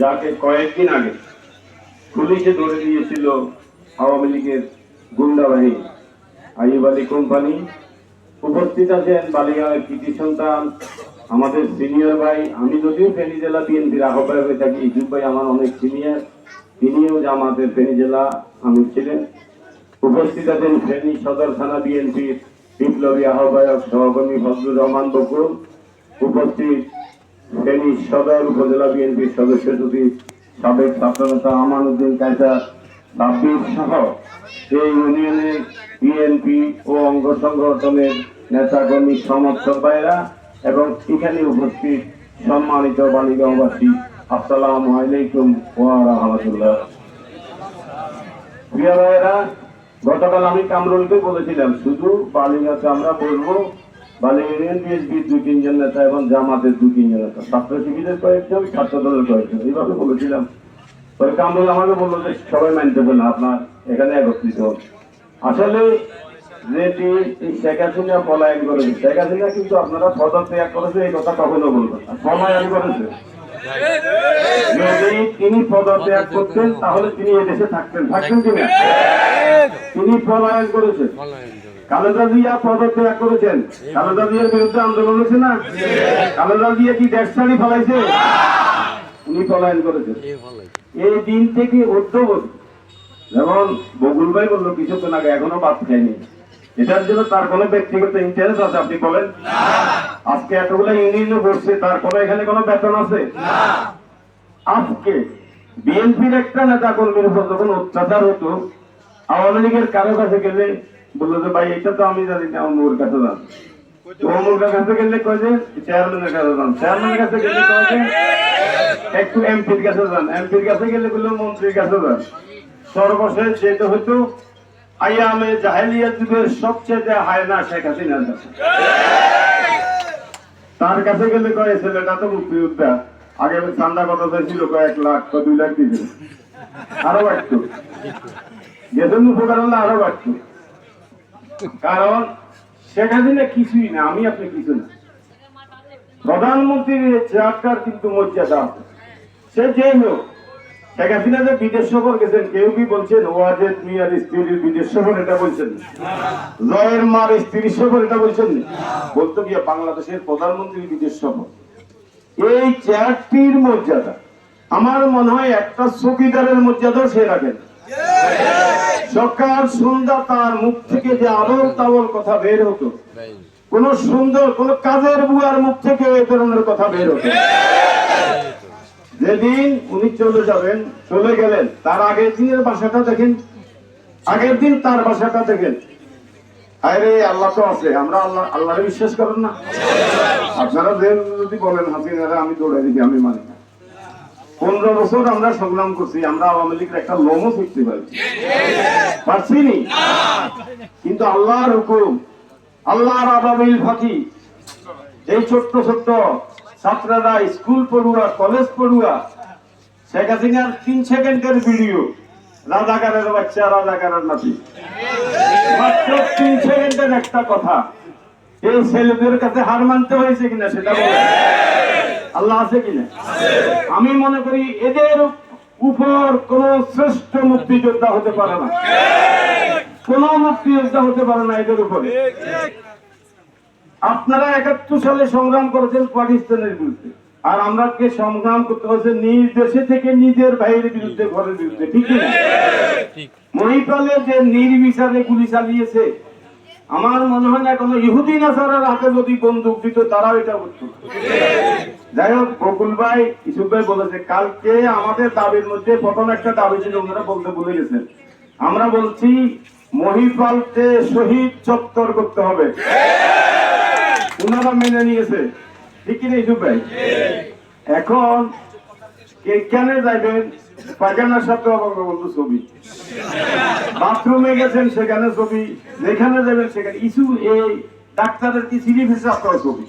যাকে কয়েকদিন আগে পুলিশে ধরে দিয়েছিল আওয়ামী লীগের গুন্ডা বাহিনী আইব আলী কোম্পানি। উপস্থিত আছেন বালিগাঁওয়ের কৃতি সন্তান, আমাদের সিনিয়র ভাই আমি যদিও ফেনী জেলা বিএনপির আহ্বায়ক হয়ে থাকি, ইজুব ভাই আমার অনেক সিনিয়র, তিনিও যে আমাদের ফেনী জেলা আমির ছিলেন। উপস্থিত আছেন ফেনী সদর থানা বিএনপির বিপ্লবী আহ্বায়ক সহকর্মী ফজলুর রহমান বকুল। উপস্থিত ফেনী সদর উপজেলা বিএনপির সদস্য সচিব সাবেক ছাত্রনেতা আমান উদ্দিন কায়সা সাব্বির সহ এই ইউনিয়নের বিএনপি ও অঙ্গ সংগঠনের নেতাকর্মী সমর্থক ভাইরা এবং এখানে উপস্থিত সম্মানিত বালিগাঁওবাসী আসসালামু আলাইকুম ওয়া প্রিয় ভাইয়েরা, গতকাল আমি কামরুলকে বলেছিলাম, শুধু বালিগাতে আমরা বলব বালি ইউনিয়ন বিএসপি দুই তিনজন নেতা এবং জামাতের দুই তিনজন নেতা। ছাত্র শিবিরের কয়েকজন ছাত্র দলের কয়েকজন। এইভাবে বলেছিলাম। পরে কামরুল আমাকে বলল যে সবাই মানতেছে না আপনার এখানে একত্রিত হন। আসলে যেটি শেখ হাসিনা পলায়ন করেছে শেখ হাসিনা কিন্তু আপনারা পদত্যাগ করেছে এই কথা কখনো বলবেন না। পলায়ন করেছে। যদি তিনি পদত্যাগ করতেন তাহলে তিনি এদেশে থাকতেন। থাকতেন কিনা তিনি পলায়ন করেছেন খালেদা জিয়া পদত্যাগ করেছেন। খালেদা জিয়ার বিরুদ্ধে আন্দোলন হয়েছে না? জিয়া কি দেশ ছাড়ি ফলাইছে? উনি পলায়ন করেছেন। এই দিন থেকে অদ্যবধি যেমন বকুল ভাই বলল কিছুক্ষণ আগে এখনও বাদ খায়নি এটার জন্য তার কোনো ব্যক্তিগত ইন্টারেস্ট আছে আপনি বলেন? আজকে এতগুলো ইউনিয়নে বসছে তার কোনো এখানে কোনো বেতন আছে? আজকে বিএনপির একটা নেতা কর্মীর উপর যখন অত্যাচার হতো আওয়ামী লীগের কারও কাছে গেলে বলল যে, ভাই, এটা তো আমি জানি না অমুর কাছে যান। কাছে গেলে কয় যে চেয়ারম্যানের কাছে যান। চেয়ারম্যানের কাছে গেলে কয় যে, একটু এমপির কাছে যান। এমপির কাছে গেলে বলল, মন্ত্রীর কাছে যান। সর্বশেষ যেটা জাহেলিয়া যুগের সবচেয়ে শেখ হাসিনার কাছে। তার কাছে গেলে কয় ছেলেটা তো মুক্তিযোদ্ধা। আগে ঠান্ডা কথা ছিল কয়েক লাখ বা দুই লাখ দিয়েছিল আরও বাড়তো। গেছেন আরও বাড়তো। কারণ শেখ কিছুই না, আমি আপনি কিছু না। প্রধানমন্ত্রীর চেয়ারটার কিন্তু মর্যাদা আছে। সে যে হোক, শেখ হাসিনা যে বিদেশ সফর গেছেন, কেউ কি বলছেন স্ত্রীর বিদেশ সফর এটা বলছেন জয়ের মার স্ত্রীর সফর এটা বলছেন বলতো গিয়ে বাংলাদেশের প্রধানমন্ত্রীর বিদেশ সফর। এই চেয়ারটির মর্যাদা, আমার মনে হয় একটা চকিদারের মর্যাদাও সে রাখেন। সকাল সন্ধ্যা তার মুখ থেকে যে আবল তাবল কথা বের হতো, কোন সুন্দর কোন কাজের বুয়ার মুখ থেকে এই ধরনের কথা বের হতো। যেদিন উনি চলে যাবেন, চলে গেলেন, তার আগের দিনের বাসাটা দেখেন, আগের দিন তার বাসাটা দেখেন। আরে, আল্লাহ তো আছে, আমরা আল্লাহ, আল্লাহরে বিশ্বাস করেন না। আপনারা যদি বলেন, হাসিনারা আমি দৌড়াই দিবি, আমি মানি। পনেরো বছর আমরা সংগ্রাম করছি, আমরা আওয়ামী লীগের একটা লোমও পারি। পারছি নি? কিন্তু আল্লাহর হুকুম, আল্লাহর আবাবিল ফাঁকি এই ছোট্ট ছোট্ট ছাত্ররা, স্কুল পড়ুয়া, কলেজ পড়ুয়া, শেখ হাসিনার তিন সেকেন্ডের ভিডিও, রাজাকারের বাচ্চা, রাজাকারের নাতি। মাত্র তিন সেকেন্ডের একটা কথা এই ছেলেদের কাছে হার মানতে হয়েছে কিনা সেটা বলে। আল্লাহ আছে কিনা আমি মনে করি এদের উপর কোন শ্রেষ্ঠ মুক্তিযোদ্ধা হতে পারে না। কোন মুক্তিযোদ্ধা হতে পারে না এদের উপরে। আপনারা একাত্তর সালে সংগ্রাম করেছেন পাকিস্তানের বিরুদ্ধে। আর আমরা কে সংগ্রাম করতে হচ্ছে নিজ দেশে থেকে নিজের ভাইয়ের বিরুদ্ধে, ঘরের বিরুদ্ধে। ঠিক না? মহিপালে যে নির্বিচারে গুলি চালিয়েছে আমার মনে হয় না কোনো ইহুদি নাসারার হাতে যদি বন্দুক দিত তারাও এটা করতো। যাই হোক বকুল ভাই ইসুফ ভাই বলেছে কালকে আমাদের দাবির মধ্যে প্রথম একটা দাবি ছিল ওনারা বলতে ভুলে গেছেন। আমরা বলছি মহিপালকে শহীদ চত্বর করতে হবে। ওনারা মেনে নিয়েছে। ঠিক কিনা ইসুফ ভাই? এখন কে কেন যাইবেন? পায়খানার সাথে বঙ্গবন্ধু ছবি। বাথরুমে গেছেন সেখানে ছবি, যেখানে যাবেন সেখানে। ইস্যু এই ডাক্তারের কি সিঁড়ি ফেসে আপনার ছবি?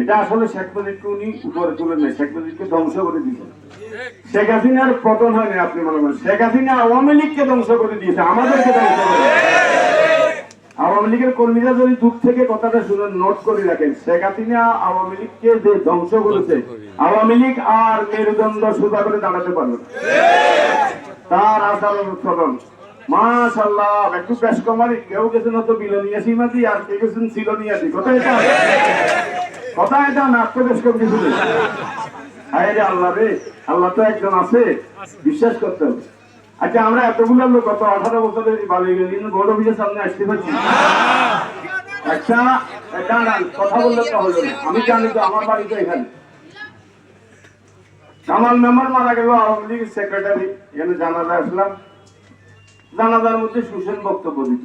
এটা আসলে শেখ মুজিবকে উনি উপরে তুলে নেয় শেখ মুজিবকে ধ্বংস করে দিয়েছেন শেখ হাসিনার পতন হয়নি, আপনি মনে করেন। শেখ হাসিনা আওয়ামী লীগকে ধ্বংস করে দিয়েছে, আমাদেরকে ধ্বংস করে। আওয়ামী লীগের কর্মীরা যদি দূর থেকে কথাটা শুনে নোট করে রাখেন শেখ হাসিনা আওয়ামী লীগকে যে ধ্বংস করেছে আওয়ামী লীগ আর মেরুদণ্ড সোজা করে দাঁড়াতে পারবে তার আচরণ চলন মাশাল্লাহ একটু পেশ কমারি কেউ গেছেন হয়তো বিলনিয়া সীমাতি আর কেউ গেছেন সিলনিয়াতি। কথা এটা কথা এটা নাট্য পেশ করে কিছু নেই আল্লাহ রে আল্লাহ তো একজন আছে। বিশ্বাস করতে হবে। আচ্ছা আমরা এতগুলো লোক, কত আঠারো বছরের বালি গেলি বড় সামনে আসতে পারছি আচ্ছা কথা বললে তো হলো। আমি জানি তো আমার এখানে। আমার মেম্বার মারা গেল, আওয়ামী সেক্রেটারি এখানে আসলাম। জানাজার মধ্যে সুসেন বক্তব্য দিত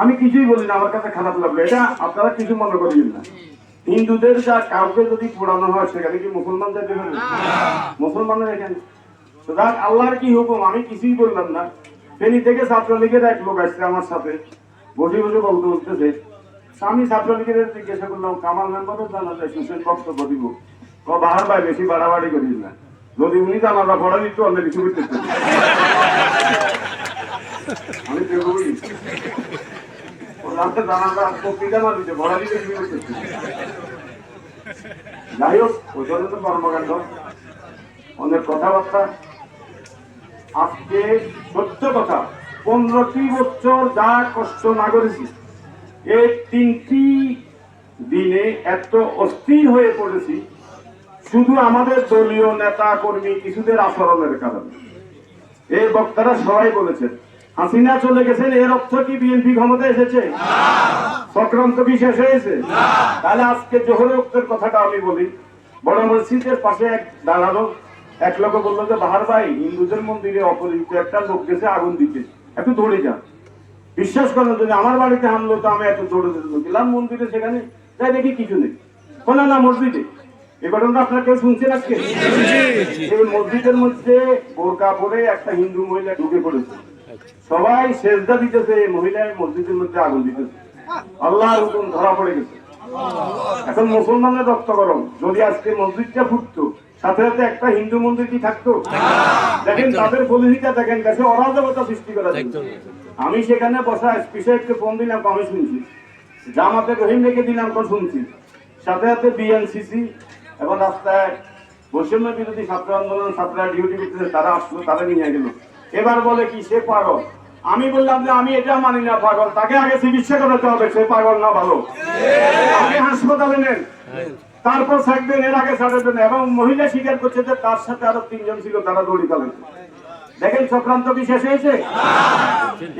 আমি কিছুই বলি না, আমার কাছে খারাপ লাগল। এটা আপনারা কিছু মনে করিবেন না। হিন্দুদের যা কাউকে যদি পোড়ানো হয়, সেখানে কি মুসলমান যাবে মুসলমানের এখানে। যাক আল্লাহর কি হুকুম? আমি কিছুই বললাম না। ফেনী থেকে ছাত্রলীগের এক লোক আসছে আমার সাথে। বসে বসে বলতে বলতেছে আমি ছাত্রলীগের জিজ্ঞাসা করলাম, কামাল মেম্বারও জানা যায়? সুসেন বক্তব্য দিব। ও বাহার ভাই, বেশি বাড়াবাড়ি করিস না। যদি উনি জানালা পড়া দিত অন্য কিছু করতেছে। আমি যাই হোক, ওই জন্য তো কর্মকাণ্ড। অনেক কথাবার্তা। আজকে সত্য কথা, পনেরোটি বছর যা কষ্ট না করেছি, এই তিনটি দিনে এত অস্থির হয়ে পড়েছি, শুধু আমাদের দলীয় নেতা কর্মী কিছুদের আচরণের কারণে। এই বক্তারা সবাই বলেছেন, হাসিনা চলে গেছেন, এর অর্থ কি বিএনপি ক্ষমতা এসেছে? চক্রান্ত কি শেষ হয়েছে? তাহলে আজকে জোহর উক্তের কথাটা আমি বলি, বড় মসজিদের পাশে এক দাঁড়াল এক লোক বলল যে বাহার ভাই হিন্দুদের মন্দিরে অপরিচিত একটা লোক গেছে আগুন দিতে। একটু দৌড়ে যান। বিশ্বাস করেন যদি আমার বাড়িতে হামলো তো আমি এত দৌড়ে গেলাম মন্দিরে সেখানে যাই দেখি কিছু নেই। বলে না মসজিদে। এই ঘটনাটা আপনারা কেউ শুনছেন আজকে? এই মসজিদের মধ্যে বোরকা পরে একটা হিন্দু মহিলা ঢুকে পড়েছে। সবাই সেজদা দিতেছে এই মহিলার মসজিদের মধ্যে আগুন দিতেছে। আল্লাহর হুকুম ধরা পড়ে গেছে। এখন মুসলমানের রক্ত গরম। যদি আজকে মসজিদটা ফুটতো সাথে সাথে একটা হিন্দু মন্দির কি থাকতো? দেখেন তাদের পলিসিটা দেখেন দেশে অরাজকতা সৃষ্টি করা আমি সেখানে বসা এসপি সাহেবকে ফোন দিলাম আমি শুনছি। জামাতে রহিম রেখে দিলাম তো শুনছি। সাথে সাথে বিএনসিসি এবং রাস্তায় বৈষম্য বিরোধী ছাত্র আন্দোলন ছাত্ররা ডিউটি করতেছে তারা আসলো তারা নিয়ে গেল। এবার বলে কি সে পাগল। আমি বললাম যে আমি এটা মানি না পাগল। তাকে আগে চিকিৎসা করাতে হবে সে পাগল না ভালো। আগে হাসপাতালে নেন। তারপর থাকবেন এর আগে দেন এবং মহিলা স্বীকার করছে যে তার সাথে আরও তিনজন ছিল, তারা দড়ি কালেছে দেখেন চক্রান্ত কি শেষ হয়েছে?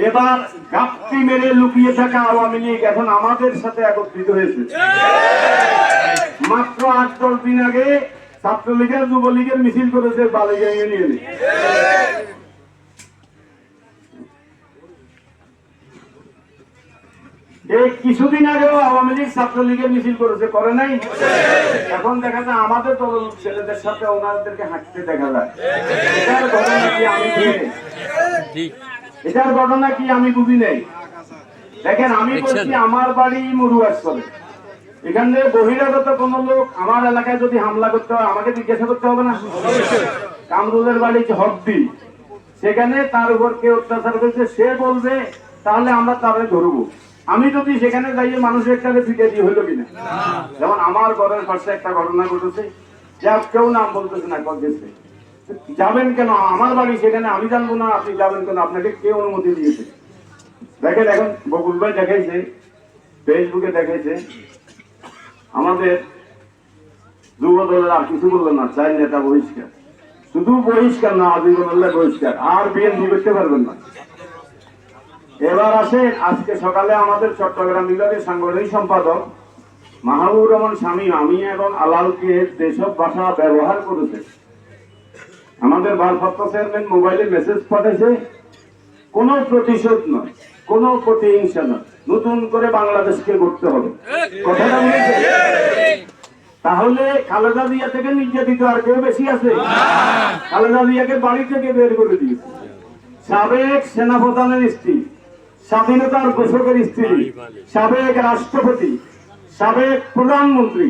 এবার গাপটি মেরে লুকিয়ে থাকা আওয়ামী লীগ এখন আমাদের সাথে একত্রিত হয়েছে। মাত্র আট দশ দিন আগে ছাত্রলীগের, যুবলীগের মিছিল করেছে বালিগা ইউনিয়নে। কিছুদিন আগেও আওয়ামী লীগ ছাত্রলীগের মিছিল করেছে করে নাই? এখন দেখা যায় আমাদের দল ছেলেদের সাথে ওনাদেরকে হাঁটতে দেখা যায়। এটার ঘটনা কি আমি বুঝি নাই। এটার ঘটনা কি আমি বুঝি নাই? দেখেন আমি বলছি আমার বাড়ি মরুয়াস্থলে এখানে বহিরাগত কোন লোক আমার এলাকায় যদি হামলা করতে হয় আমাকে জিজ্ঞাসা করতে হবে না? কামরুলের বাড়ি হকদি সেখানে তার উপর কে অত্যাচার করেছে সে বলবে তাহলে আমরা তারে ধরবো। আমি যদি সেখানে যাইয়ে মানুষের একটা ফিটে দিয়ে হইল কিনা? যেমন আমার ঘরের পাশে একটা ঘটনা ঘটেছে, যা কেউ নাম বলতেছে না গেছে যাবেন কেন? আমার বাড়ি সেখানে, আমি জানব না আপনি যাবেন কেন? আপনাকে কে অনুমতি দিয়েছে? দেখেন এখন বকুল ভাই দেখাইছে, ফেসবুকে দেখাইছে, আমাদের যুব দলের আর কিছু বলল না চাই নেতা বহিষ্কার। শুধু বহিষ্কার না, আজীবন বহিষ্কার, আর বিএনপি করতে পারবেন না। এবার আসেন, আজকে সকালে আমাদের চট্টগ্রাম বিভাগের সাংগঠনিক সম্পাদক মাহবুব রহমান স্বামী, আমি এবং আলালকে যেসব ভাষা ব্যবহার করেছে। আমাদের ভারপ্রাপ্ত চেয়ারম্যান মোবাইলে মেসেজ পাঠাইছে, কোনো প্রতিশোধ নয়, কোনো প্রতিহিংসা নয়, নতুন করে বাংলাদেশকে গড়তে হবে। কথাটা তাহলে খালেদা জিয়া থেকে নির্যাতিত আর কেউ বেশি আছে? খালেদা জিয়াকে বাড়ি থেকে বের করে দিয়েছে। সাবেক সেনাপ্রধানের স্ত্রী স্বাধীনতার ঘোষকের স্ত্রী সাবেক রাষ্ট্রপতি সাবেক প্রধানমন্ত্রী